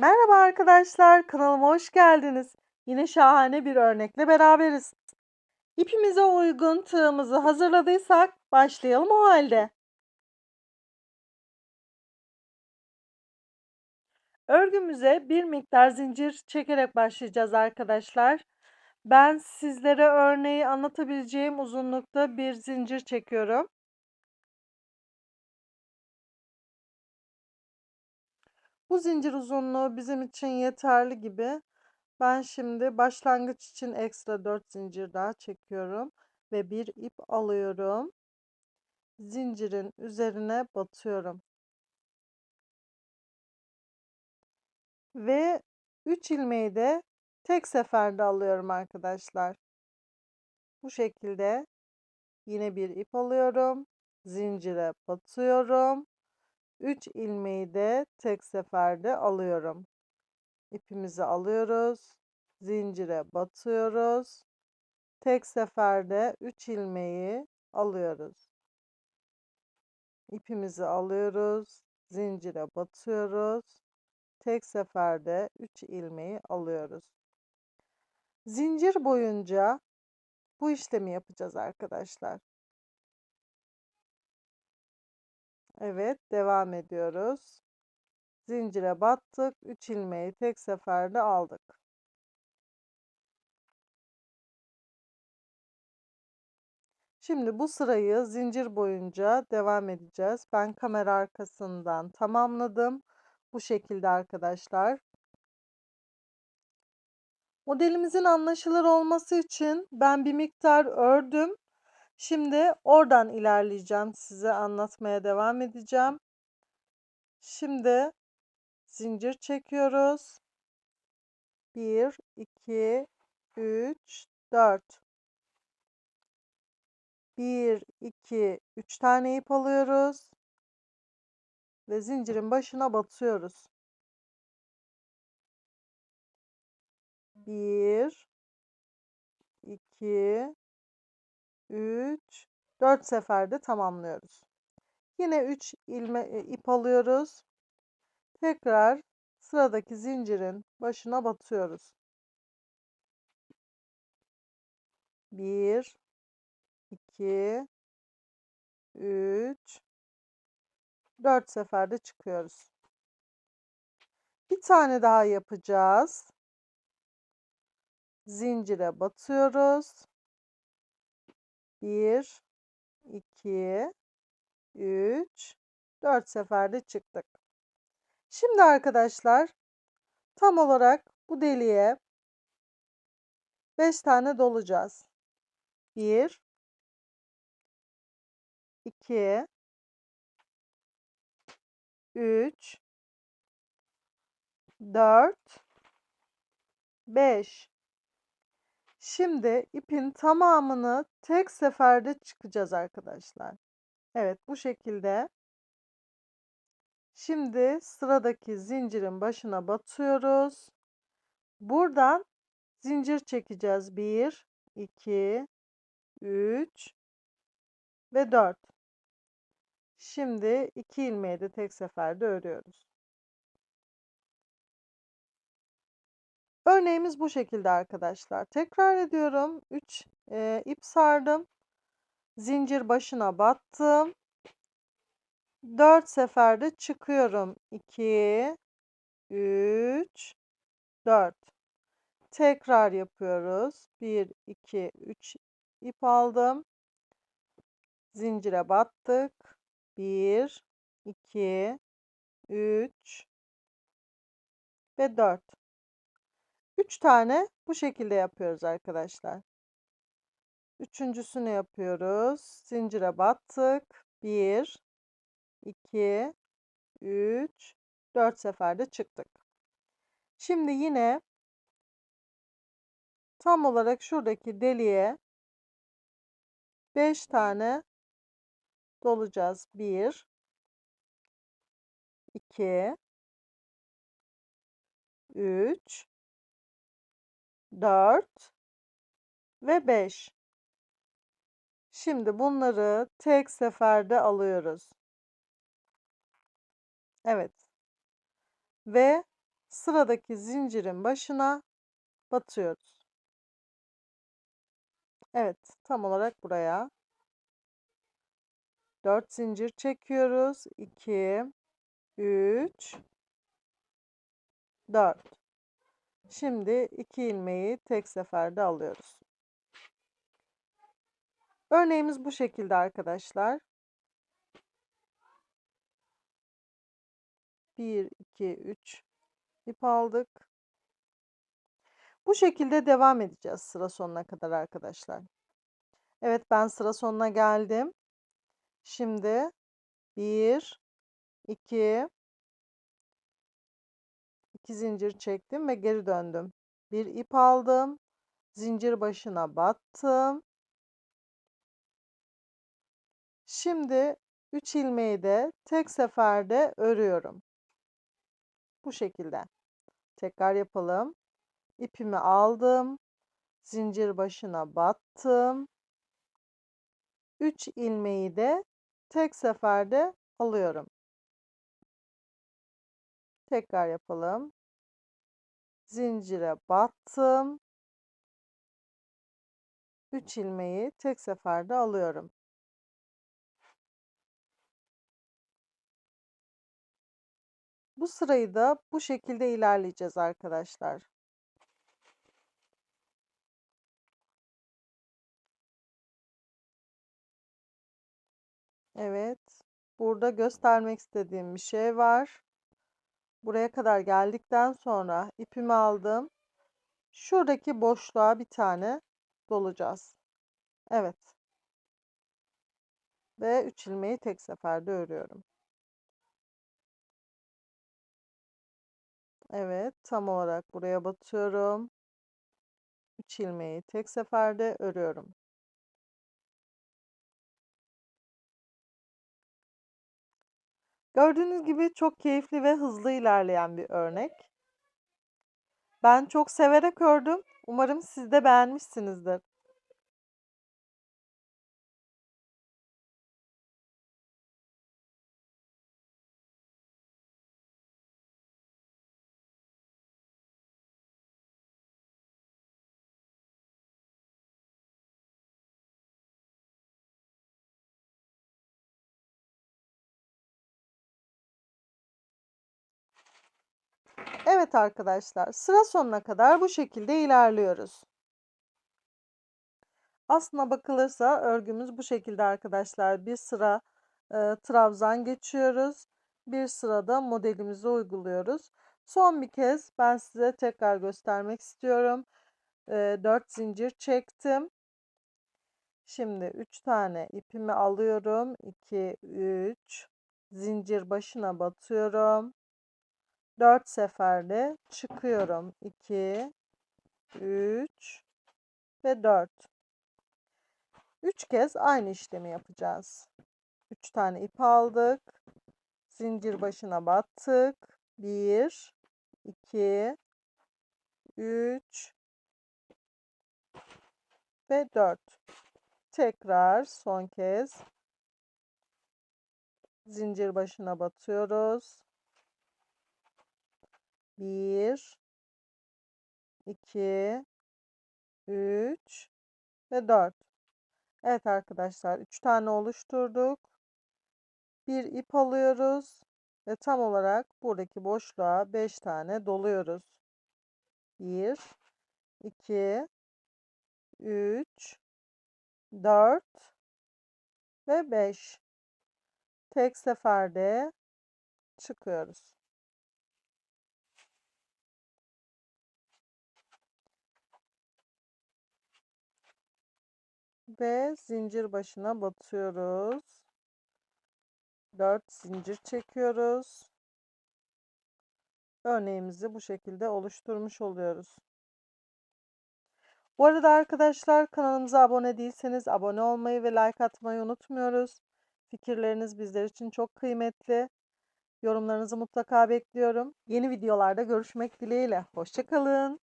Merhaba arkadaşlar, kanalıma hoş geldiniz. Yine şahane bir örnekle beraberiz. İpimize uygun tığımızı hazırladıysak başlayalım o halde. Örgümüze bir miktar zincir çekerek başlayacağız arkadaşlar. Ben sizlere örneği anlatabileceğim uzunlukta bir zincir çekiyorum. Bu zincir uzunluğu bizim için yeterli gibi. Ben şimdi başlangıç için ekstra 4 zincir daha çekiyorum ve bir ip alıyorum. Zincirin üzerine batıyorum. Ve 3 ilmeği de tek seferde alıyorum arkadaşlar. Bu şekilde yine bir ip alıyorum. Zincire batıyorum. 3 ilmeği de tek seferde alıyorum. İpimizi alıyoruz. Zincire batıyoruz. Tek seferde 3 ilmeği alıyoruz. İpimizi alıyoruz. Zincire batıyoruz. Tek seferde 3 ilmeği alıyoruz. Zincir boyunca bu işlemi yapacağız arkadaşlar. Evet, devam ediyoruz. Zincire battık. 3 ilmeği tek seferde aldık. Şimdi bu sırayı zincir boyunca devam edeceğiz. Ben kamera arkasından tamamladım. Bu şekilde arkadaşlar. Modelimizin anlaşılır olması için ben bir miktar ördüm. Şimdi oradan ilerleyeceğim. Size anlatmaya devam edeceğim. Şimdi zincir çekiyoruz. 1, 2, 3, 4. 1, 2, 3 tane ip alıyoruz. Ve zincirin başına batıyoruz. 1, 2, 3, 4 seferde tamamlıyoruz. Yine 3 ilme, ip alıyoruz. Tekrar sıradaki zincirin başına batıyoruz. 1 2 3 4 seferde çıkıyoruz. Bir tane daha yapacağız. Zincire batıyoruz. 1 2 3 4 seferde çıktık. Şimdi arkadaşlar tam olarak bu deliğe 5 tane dolacağız. 1 2 3 4 5 Şimdi ipin tamamını tek seferde çıkacağız arkadaşlar. Evet bu şekilde. Şimdi sıradaki zincirin başına batıyoruz. Buradan zincir çekeceğiz. 1, 2, 3 ve 4. Şimdi 2 ilmeği de tek seferde örüyoruz. Örneğimiz bu şekilde arkadaşlar. Tekrar ediyorum. 3 e, ip sardım. Zincir başına battım. 4 seferde çıkıyorum. 2 3 4 Tekrar yapıyoruz. 1 2 3 ip aldım. Zincire battık. 1 2 3 ve 4 3 tane bu şekilde yapıyoruz arkadaşlar. Üçüncüsünü yapıyoruz. Zincire battık. 1 2 3 4 seferde çıktık. Şimdi yine tam olarak şuradaki deliğe 5 tane dolacağız. 1 2 3 4 ve 5. Şimdi bunları tek seferde alıyoruz. Evet. Ve sıradaki zincirin başına batıyoruz. Evet, tam olarak buraya. 4 zincir çekiyoruz. 2 3 4 Şimdi 2 ilmeği tek seferde alıyoruz. Örneğimiz bu şekilde arkadaşlar. 1 2 3 ip aldık. Bu şekilde devam edeceğiz sıra sonuna kadar arkadaşlar. Evet ben sıra sonuna geldim. Şimdi 1 2 2 zincir çektim ve geri döndüm. Bir ip aldım. Zincir başına battım. Şimdi 3 ilmeği de tek seferde örüyorum. Bu şekilde. Tekrar yapalım. İpimi aldım. Zincir başına battım. 3 ilmeği de tek seferde alıyorum. Tekrar yapalım. Zincire battım. 3 ilmeği tek seferde alıyorum. Bu sırayı da bu şekilde ilerleyeceğiz arkadaşlar. Evet. Burada göstermek istediğim bir şey var. Buraya kadar geldikten sonra ipimi aldım. Şuradaki boşluğa bir tane dolacağız. Evet. Ve 3 ilmeği tek seferde örüyorum. Evet, tam olarak buraya batıyorum. 3 ilmeği tek seferde örüyorum. Gördüğünüz gibi çok keyifli ve hızlı ilerleyen bir örnek. Ben çok severek ördüm. Umarım siz de beğenmişsinizdir. Evet arkadaşlar, sıra sonuna kadar bu şekilde ilerliyoruz. Aslına bakılırsa örgümüz bu şekilde arkadaşlar. Bir sıra e, trabzan geçiyoruz. Bir sırada modelimizi uyguluyoruz. Son bir kez ben size tekrar göstermek istiyorum. E, 4 zincir çektim. Şimdi 3 tane ipimi alıyorum. 2, 3. Zincir başına batıyorum. 4 seferde çıkıyorum. 2, 3 ve 4. 3 kez aynı işlemi yapacağız. 3 tane ip aldık. Zincir başına battık. 1, 2, 3 ve 4. Tekrar son kez zincir başına batıyoruz. 1 2 3 ve 4. Evet arkadaşlar 3 tane oluşturduk. Bir ip alıyoruz ve tam olarak buradaki boşluğa 5 tane doluyoruz. 1 2 3 4 ve 5. Tek seferde çıkıyoruz. Ve zincir başına batıyoruz. 4 zincir çekiyoruz. Örneğimizi bu şekilde oluşturmuş oluyoruz. Bu arada arkadaşlar kanalımıza abone değilseniz abone olmayı ve like atmayı unutmuyoruz. Fikirleriniz bizler için çok kıymetli. Yorumlarınızı mutlaka bekliyorum. Yeni videolarda görüşmek dileğiyle. Hoşçakalın.